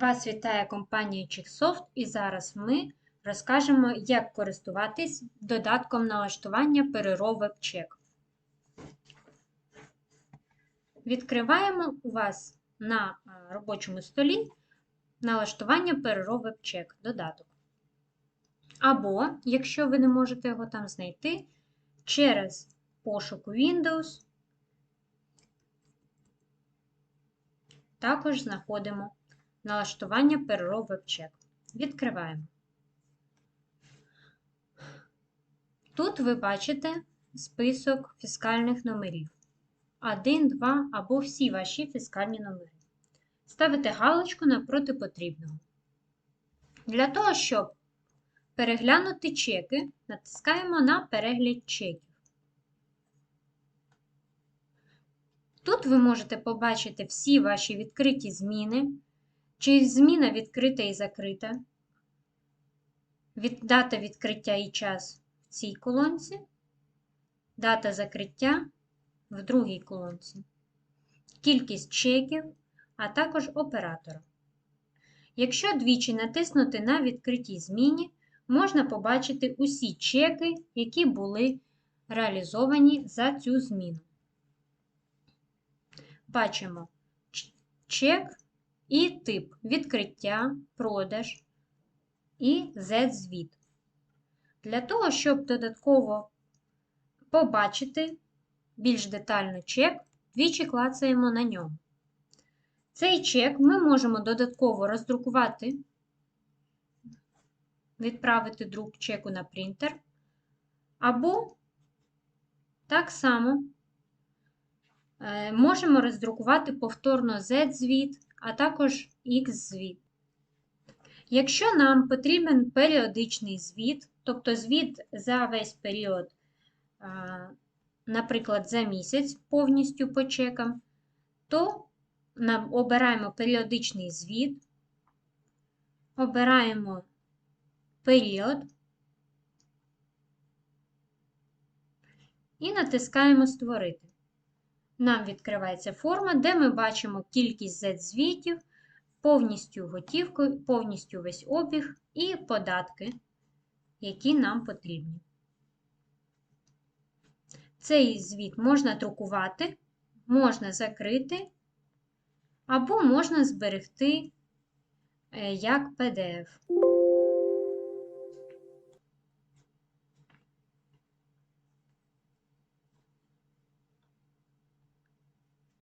Вас вітає компанія Чиксофт і зараз ми розкажемо, як користуватись додатком налаштування Переров веб-чек. Відкриваємо у вас на робочому столі налаштування Переров веб-чек додаток. Або, якщо ви не можете його там знайти, через пошук Windows також знаходимо налаштування переров веб-чек. Відкриваємо. Тут ви бачите список фіскальних номерів. 1, 2 або всі ваші фіскальні номери. Ставите галочку напроти потрібного. Для того, щоб переглянути чеки, натискаємо на перегляд чеків. Тут ви можете побачити всі ваші відкриті зміни, чи зміна відкрита і закрита, від, дата відкриття і час в цій колонці, дата закриття в другій колонці, кількість чеків, а також оператора. Якщо двічі натиснути на відкритій зміні, можна побачити усі чеки, які були реалізовані за цю зміну. Бачимо чек і тип відкриття, продаж і Z-звіт. Для того, щоб додатково побачити більш детально чек, двічі клацаємо на ньому. Цей чек ми можемо додатково роздрукувати, відправити друк чеку на принтер, або так само Е, можемо роздрукувати повторно Z-звіт, а також X-звіт. Якщо нам потрібен періодичний звіт, тобто звіт за весь період, наприклад, за місяць повністю по чекам, то обираємо періодичний звіт, обираємо період і натискаємо Створити нам відкривається форма, де ми бачимо кількість Z-звітів, повністю готівку, повністю весь обіг і податки, які нам потрібні. Цей звіт можна друкувати, можна закрити, або можна зберегти е, як PDF.